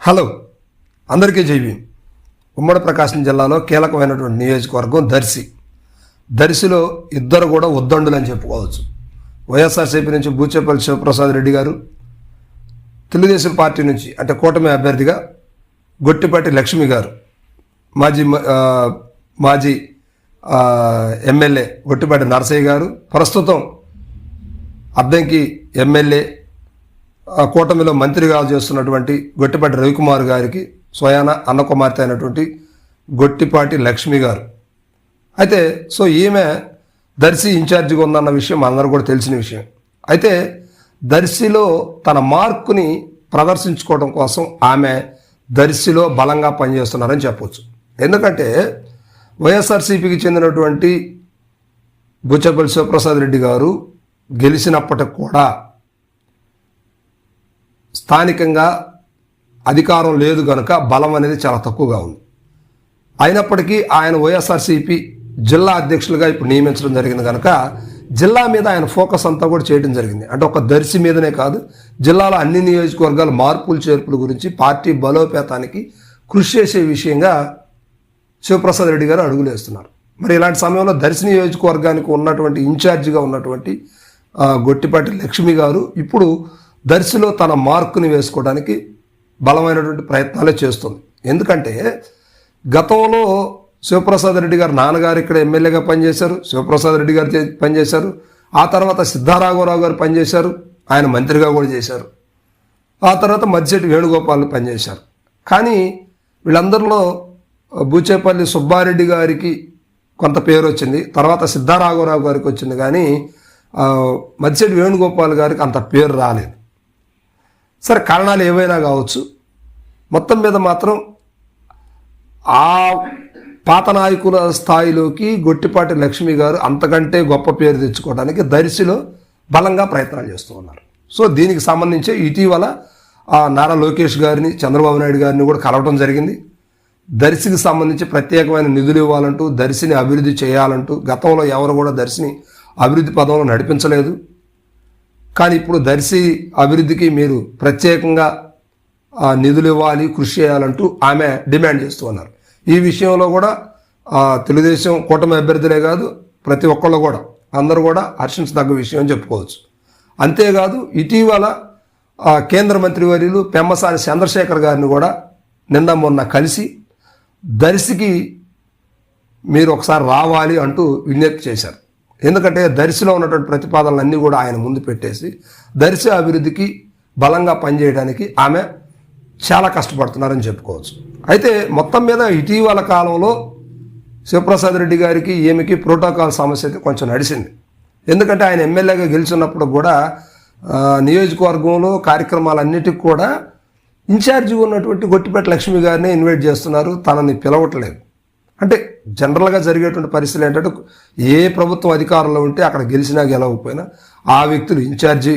Hello అందరికీ జైవి ఉమ్మడి ప్రకాశం జిల్లాలో కీలకమైనటువంటి నియోజకవర్గం దర్శి. దర్శిలో ఇద్దరు కూడా ఉద్దండులు అని చెప్పుకోవచ్చు. వైఎస్ఆర్సీపీ నుంచి బూచేపల్లి శివప్రసాద్ రెడ్డి గారు తెలుగుదేశం పార్టీ నుంచి అంటే కూటమి అభ్యర్థిగా గొట్టిపాటి లక్ష్మి గారు మాజీ మాజీ ఎమ్మెల్యే గొట్టిపాటి నరసయ్య గారు ప్రస్తుతం అద్దంకి ఎమ్మెల్యే కూటమిలో మంత్రిగా చేస్తున్నటువంటి గొట్టిపాటి రవికుమార్ గారికి స్వయాన అన్నకుమార్తె అయినటువంటి గొట్టిపాటి లక్ష్మి గారు. అయితే సో ఈమె దర్శి ఇన్ఛార్జిగా ఉందన్న విషయం అందరూ కూడా తెలిసిన విషయం. అయితే దర్శిలో తన మార్కుని ప్రదర్శించుకోవడం కోసం ఆమె దర్శిలో బలంగా పనిచేస్తున్నారని చెప్పవచ్చు ఎందుకంటే వైఎస్ఆర్సీపీకి చెందినటువంటి బుచ్చపల్లి శివప్రసాద్ రెడ్డి గారు గెలిచినప్పటికి కూడా స్థానికంగా అధికారం లేదు కనుక బలం అనేది చాలా తక్కువగా ఉంది. అయినప్పటికీ ఆయన వైఎస్ఆర్సీపీ జిల్లా అధ్యక్షులుగా ఇప్పుడు నియమించడం జరిగింది కనుక జిల్లా మీద ఆయన ఫోకస్ అంతా కూడా చేయడం జరిగింది. అంటే ఒక దర్శి మీదనే కాదు జిల్లాలో అన్ని నియోజకవర్గాలు మార్పులు చేర్పుల గురించి పార్టీ బలోపేతానికి కృషి చేసే విషయంగా శివప్రసాద్ రెడ్డి గారు అడుగులు వేస్తున్నారు. మరి ఇలాంటి సమయంలో దర్శి నియోజకవర్గానికి ఉన్నటువంటి ఇన్ఛార్జిగా ఉన్నటువంటి గొట్టిపాటి లక్ష్మి గారు ఇప్పుడు దర్శిలో తన మార్కుని వేసుకోవడానికి బలమైనటువంటి ప్రయత్నాలే చేస్తుంది. ఎందుకంటే గతంలో శివప్రసాద్ రెడ్డి గారు నాన్నగారు ఇక్కడ ఎమ్మెల్యేగా పనిచేశారు శివప్రసాద్ రెడ్డి గారు పనిచేశారు ఆ తర్వాత సిద్ధారాఘవరావు గారు పనిచేశారు ఆయన మంత్రిగా కూడా చేశారు. ఆ తర్వాత మధ్యశెట్టి వేణుగోపాల్ పనిచేశారు. కానీ వీళ్ళందరిలో బూచేపల్లి సుబ్బారెడ్డి గారికి కొంత పేరు వచ్చింది తర్వాత సిద్ధారాఘవరావు గారికి వచ్చింది కానీ మధ్యశెట్టి వేణుగోపాల్ గారికి అంత పేరు రాలేదు. సరే కారణాలు ఏవైనా కావచ్చు. మొత్తం మీద మాత్రం ఆ పాత నాయకుల స్థాయిలోకి గొట్టిపాటి లక్ష్మి గారు అంతకంటే గొప్ప పేరు తెచ్చుకోవడానికి దర్శిలో బలంగా ప్రయత్నాలు చేస్తూ ఉన్నారు. సో దీనికి సంబంధించి ఇటీవల నారా లోకేష్ గారిని చంద్రబాబు నాయుడు గారిని కూడా కలవడం జరిగింది. దర్శికి సంబంధించి ప్రత్యేకమైన నిధులు ఇవ్వాలంటూ దర్శిని అభివృద్ధి చేయాలంటూ గతంలో ఎవరు కూడా దర్శిని అభివృద్ధి పదంలో నడిపించలేదు. కానీ ఇప్పుడు దర్శి అభివృద్ధికి మీరు ప్రత్యేకంగా నిధులు ఇవ్వాలి కృషి చేయాలంటూ ఆమె డిమాండ్ చేస్తూ ఉన్నారు. ఈ విషయంలో కూడా తెలుగుదేశం కూటమి అభ్యర్థులే కాదు ప్రతి ఒక్కళ్ళు కూడా అందరూ కూడా హర్షించదగ్గ విషయం అని చెప్పుకోవచ్చు. అంతేకాదు ఇటీవల కేంద్ర మంత్రి వర్యులు పెమ్మసాని చంద్రశేఖర్ గారిని కూడా నిన్న మొన్న కలిసి దర్శికి మీరు ఒకసారి రావాలి అంటూ విజ్ఞప్తి చేశారు. ఎందుకంటే దర్శిలో ఉన్నటువంటి ప్రతిపాదనలన్నీ కూడా ఆయన ముందు పెట్టేసి దర్శ అభివృద్ధికి బలంగా పనిచేయడానికి ఆమె చాలా కష్టపడుతున్నారని చెప్పుకోవచ్చు. అయితే మొత్తం మీద ఇటీవల కాలంలో శివప్రసాద్ రెడ్డి గారికి ఈమెకి ప్రోటోకాల్ సమస్య అయితే కొంచెం నడిచింది. ఎందుకంటే ఆయన ఎమ్మెల్యేగా గెలిచినప్పుడు కూడా నియోజకవర్గంలో కార్యక్రమాలన్నిటికి కూడా ఇన్ఛార్జిగా ఉన్నటువంటి గొట్టిపేట లక్ష్మి గారిని ఇన్వైట్ చేస్తున్నారు. తనని పిలవట్లేదు. అంటే జనరల్గా జరిగేటువంటి పరిస్థితులు ఏంటంటే ఏ ప్రభుత్వం అధికారంలో ఉంటే అక్కడ గెలిచినా గెలవకపోయినా ఆ వ్యక్తులు ఇన్ఛార్జి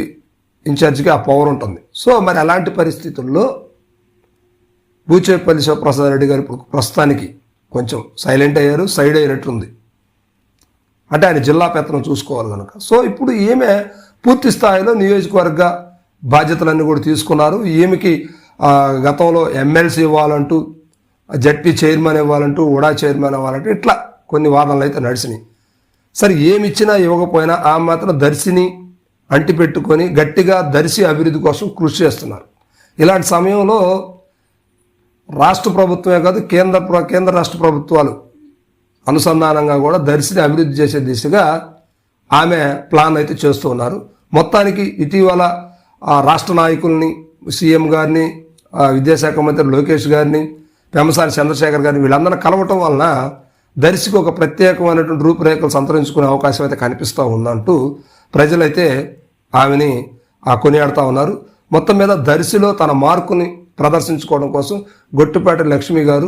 ఇన్ఛార్జికి ఆ పవర్ ఉంటుంది. సో మరి అలాంటి పరిస్థితుల్లో బూచేపల్లి శివప్రసాద్ రెడ్డి గారు ఇప్పుడు ప్రస్తుతానికి కొంచెం సైలెంట్ అయ్యారు సైడ్ అయినట్టుంది. అంటే ఆయన జిల్లా పెత్తనం చూసుకోవాలి కనుక. సో ఇప్పుడు ఈమె పూర్తి స్థాయిలో నియోజకవర్గ బాధ్యతలన్నీ కూడా తీసుకున్నారు. ఈమెకి గతంలో ఎమ్మెల్సీ ఇవ్వాలంటూ జడ్పీ చైర్మన్ ఇవ్వాలంటూ ఉడా చైర్మన్ ఇవ్వాలంటూ ఇట్లా కొన్ని వాదనలు అయితే నడిచినాయి. సరే ఏమి ఇచ్చినా ఇవ్వకపోయినా ఆ మాత్రం దర్శిని అంటిపెట్టుకొని గట్టిగా దర్శి అభివృద్ధి కోసం కృషి చేస్తున్నారు. ఇలాంటి సమయంలో రాష్ట్ర ప్రభుత్వమే కాదు కేంద్ర కేంద్ర రాష్ట్ర ప్రభుత్వాలు అనుసంధానంగా కూడా దర్శిని అభివృద్ధి చేసే దిశగా ఆమె ప్లాన్ అయితే చేస్తూ ఉన్నారు. మొత్తానికి ఇటీవల ఆ రాష్ట్ర నాయకుల్ని సీఎం గారిని ఆ విద్యాశాఖ మంత్రి లోకేష్ గారిని పెమసాని చంద్రశేఖర్ గారిని వీళ్ళందరినీ కలవటం వలన దర్శికి ఒక ప్రత్యేకమైనటువంటి రూపురేఖలు సంతరించుకునే అవకాశం అయితే కనిపిస్తూ ఉందంటూ ప్రజలైతే ఆమెని ఆ కొనియాడుతూ ఉన్నారు. మొత్తం మీద దర్శిలో తన మార్కుని ప్రదర్శించుకోవడం కోసం గొట్టుపేట లక్ష్మి గారు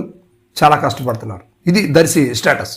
చాలా కష్టపడుతున్నారు. ఇది దర్శి స్టేటస్.